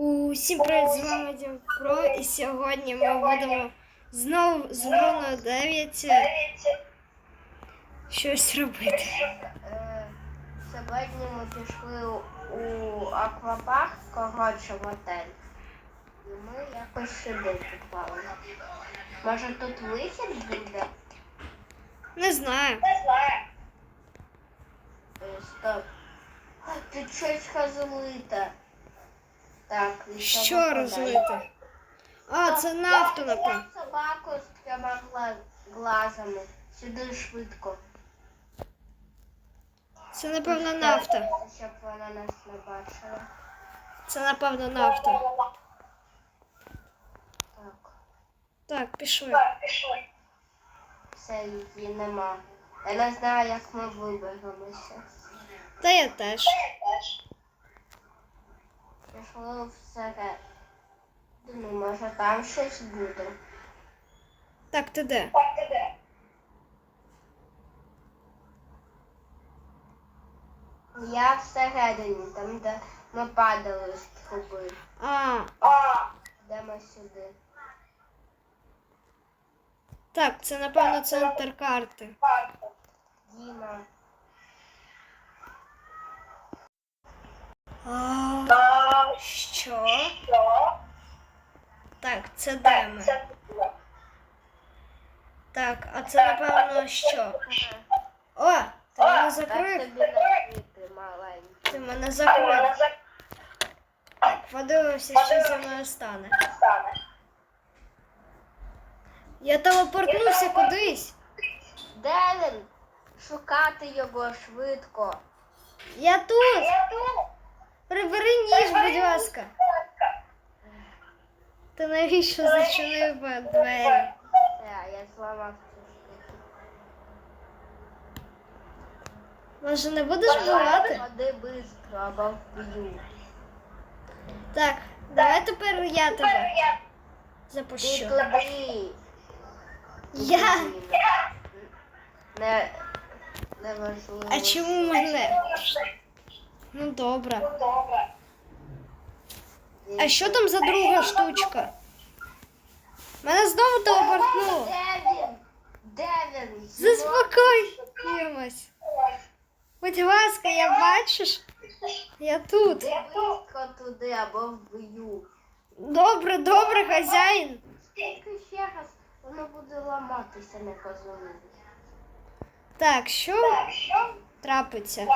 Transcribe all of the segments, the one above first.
Усім привіт, з вами Дімпро, і сьогодні ми будемо знову з Bruno 9 щось робити. Е, Сьогодні ми пішли у аквапарк, коротше, в отель. І ми якось сюди попали. Може тут вихід буде? Не знаю. Е, Стоп. Тут щось розлите. Так, Що випадає? А, це нафта, напевно. Собаку з трьома глазами. Сюди швидко. Це напевно нафта. Щоб вона нас не бачила. Це напевно нафта. Так. Так, пішли. Все, її нема. Я не знаю, як ми виберемося. Та я теж. Пішло всередину. Може там щось буде. Так, ти де? Я всередині, там, де ми падали з труби. А, Йдемо сюди. так, це напевно центр карти. Діма. Що? Так, це де ми? Так, а це напевно що? О, ти мене закрив? Ти мене закрив. Так, подивимося, що зі мною стане. Я телепортнувся кудись. Де він? Шукати його швидко. Я тут! Я тут. Прибери ніж, будь ласка. Ти навіщо зачинив двері? Все, я зламав. Може, не будеш бувати? Ходи бистро, або вб'ю. Так, давай тепер я тебе Ти запущу. туди. Я. Не, не важливо. А чому мене? Ну добре. А що там за друга штучка? Мене знову телепортнуло. Де він? Де він? Заспокоїмось. Будь ласка, я бачиш? Я тут. Бистро туди або вб'ю. Добре, добре, хазяїн. Тільки ще раз воно буде ламатися, не позвонити. Так, що трапиться?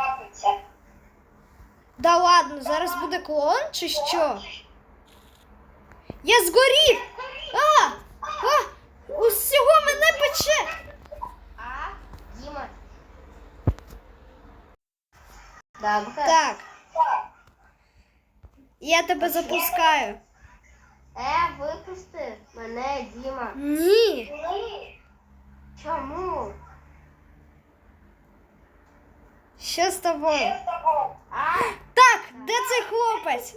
Да ладно, зараз буде клон чи що? Я згорів! А! А! Усього мене пече! А? Діма. Так. Я тебе запускаю. Е, випусти мене, Діма. Ні. Чому? Що з тобою? Так, де цей хлопець?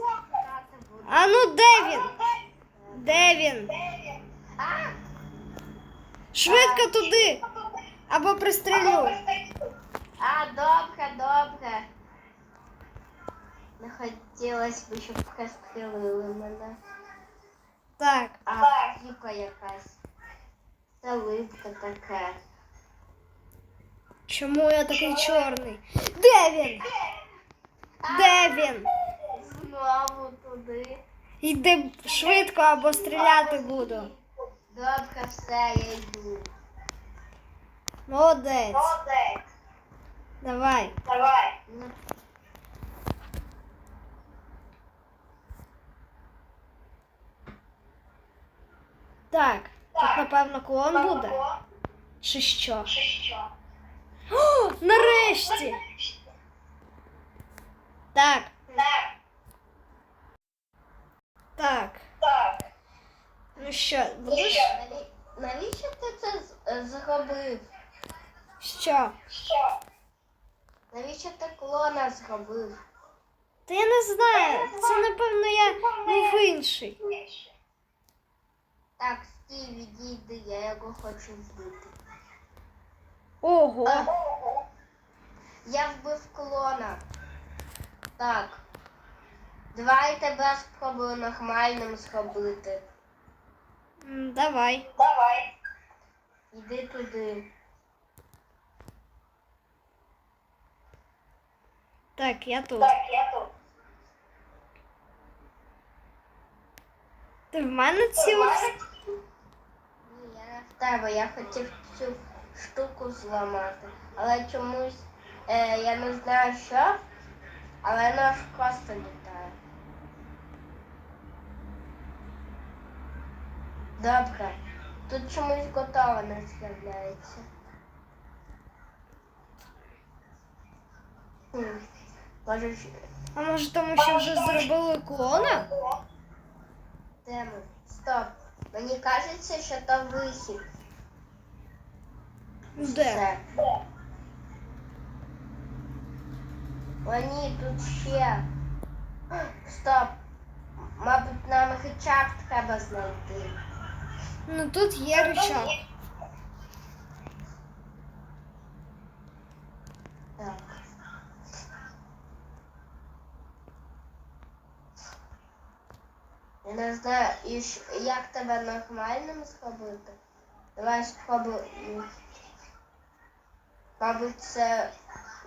А ну де він? Де він? Швидко туди. Або пристрелю. А, добре, добре. Не хотілося б, щоб пристрелили мене. Так. А, типа якась. Заливка така. Чому я такий чорний? Де він? Де він? Знову туди. Йди швидко або стріляти буду. Добре, все, я йду. Молодець. Давай. Ну, Так. Тут, напевно, клон буде. Чи що? О, нарешті. Так. Так. Ну що, будеш? Навіщо ти це зробив? Що? Навіщо ти клона зробив? Та я не знаю. Це, напевно, я був інший. Так, стій, відійди, я його хочу вбити. Ого. Я вбив клона. Так. Давай тебе спробую нормальним зробити. Давай. Давай. Іди туди. Так, я тут. Так, я тут. Ти в мене цілу. Ні, я не в тебе. Я хотів цю штуку зламати. Але чомусь е, я не знаю що, але нож просто літає. Добре. Тут чомусь готово не з'являється. Може, А може тому, що вже зробили клона? де? Стоп. Мені кажеться, що то вихід. Де? Все. О, ні, тут ще. Стоп. Мабуть, нам рычаг треба знайти. Ну тут є рычаг. Так. Я не знаю, як тебе нормальним зробити. Давай спробуємо. Мабуть, це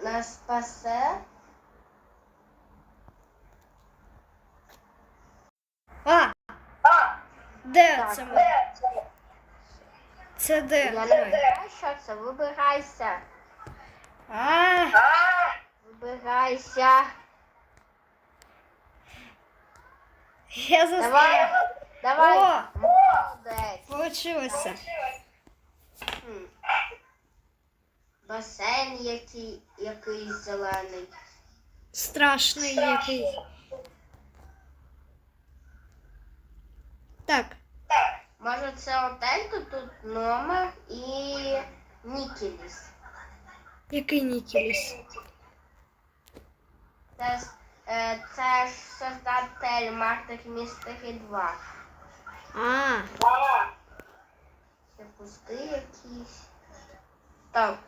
нас спасе. А! Де Так. це ми? Це де? Я не знаю, що це. Вибирайся. А, Вибирайся. я застряг. Давай. Давай. О! Молодець. Получилося. Басейн який, якийсь зелений. Страшний який. Так, Може це отель, то тут номер і Нікіліс. який Нікіліс? Це, е, це ж создатель Мартих Містері 2. А, Це пустий якийсь. Стоп, там я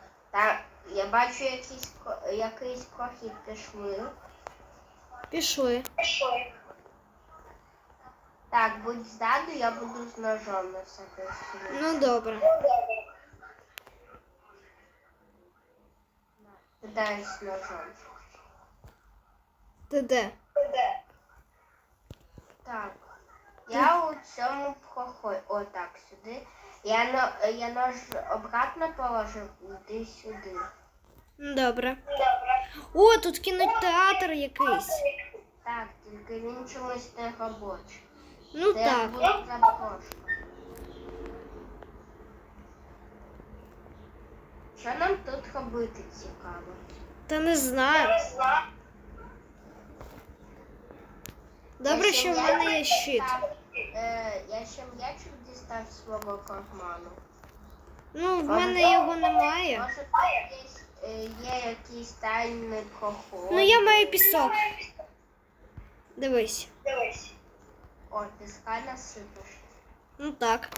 бачу якийсь, якийсь прохід пішли. пішли. Так, будь ззаду, я буду з ножом на всякий случай. Ну добре. Дай з ножом. Ти де? Так. Я у цьому проході. О, так, сюди. Я, я нож обратно положив, іди сюди. Добре. О, тут кінотеатр якийсь. Так, тільки він чомусь не робочий. Ну Це так. запрошувати. Що нам тут робити цікаво? Та не знаю. Добре, Я що в мене є щит. Е, я ще м'ячик дістав свого карману. Ну, в мене його немає. Може тут є, є якийсь тайний проход. Ну, я маю пісок. Дивись. Дивись. О, піска насипеш. Ну так.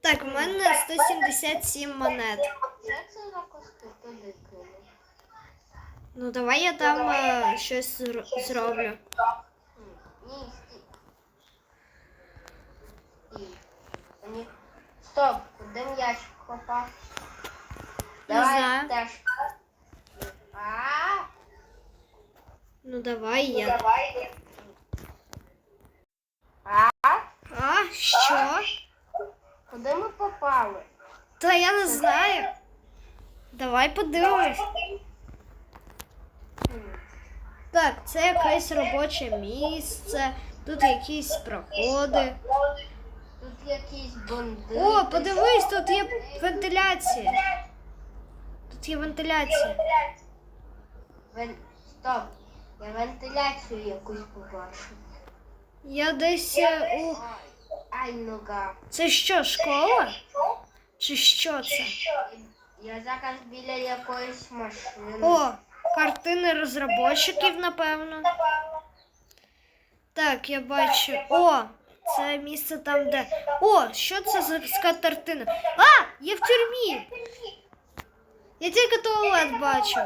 Так, в мене 177 монет. Це туди кинув? Ну давай я там е, щось зро- зроблю. Хм, Ні, стій. Стій. Мені... Стоп, куди м'ячик попав? Не Давай знаю. теж. А, Ну давай я. а, А, що? куди ми попали? Та я не знаю. Давай подивимось. Так, це якесь робоче місце. Тут якісь проходи. Якісь бандити. О, подивись, тут є вентиляція. Тут є вентиляція. Вен... Стоп. Я вентиляцію якусь побачив. Я десь е, у. Ай, нога. Це що, школа? Чи що це? Я зараз біля якоїсь машини. О, картини розробників, напевно. Так, я бачу. О, це місце там, де. О, що це за скатертина? А! Я в тюрмі! Я тільки туалет бачу.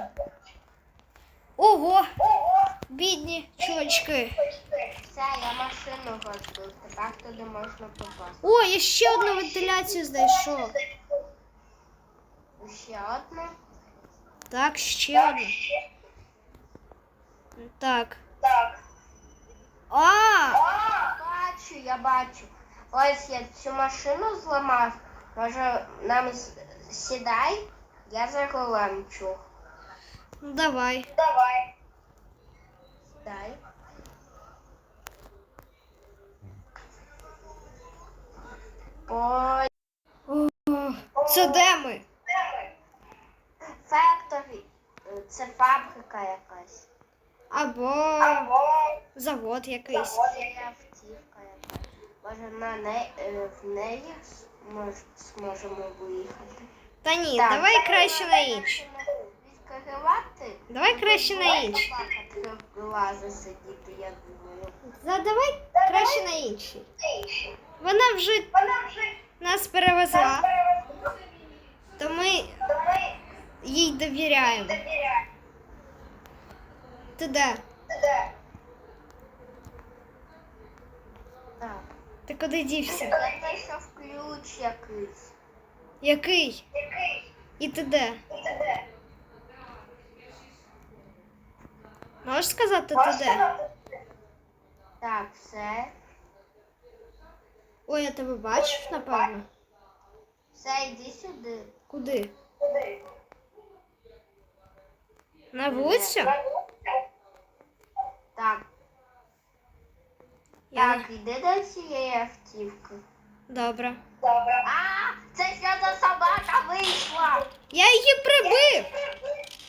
Ого! Бідні чувачки. Все, я машину розбив, тепер туди можна попасти. О, я ще одну вентиляцію знайшов. Ще одну. Так, ще одну. Так. А! Бачу, я бачу. Ось я цю машину зламав. Може нам сідай? Я за рулем чух. Ну давай. Сідай. Ой, це де ми? факторі. Це фабрика якась. Або завод якийсь. Автівка якась. Може на не, е, в неї мож- зможемо виїхати. Та ні, Так. давай краще на інші. Давай краще на інші. Глаза сидіти, я думаю. Давай краще на інші. Вона вже нас перевезла, то ми їй довіряємо. Ти де? Так. Ти куди дівся? Я знайшов ключ якийсь. Який? І ти де? Можеш сказати, ти де? Так, все. Ой, я тебе бачив, напевно. Все, йди сюди. Куди? На вулицю? Так. Так, йди до цієї автівки. Добре. А, це за собака вийшла? Я її прибив!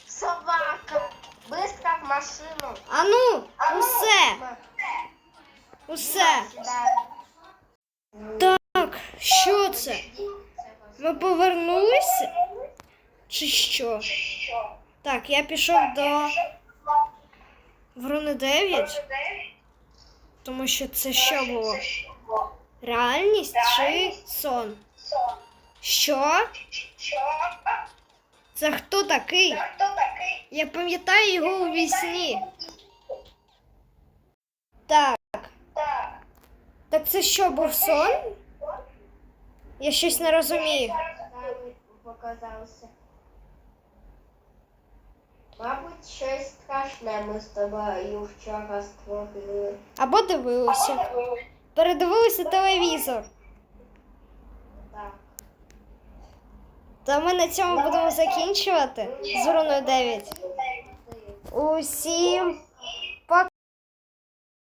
Собака. Быстро в машину. А ну, усе, усе. Так, що це? Ми повернулися? Чи що? Так, я пішов до Вруни 9, тому що це що було? Реальність чи сон? Що? Це хто такий? Я пам'ятаю його у вісні. Так. Так це що, був сон? Я щось не розумію. Показався. Мабуть, щось страшне ми з тобою вчора створили. Або дивилися. Передивилися телевізор. Так. То ми на цьому будемо закінчувати з Руною 9. Усім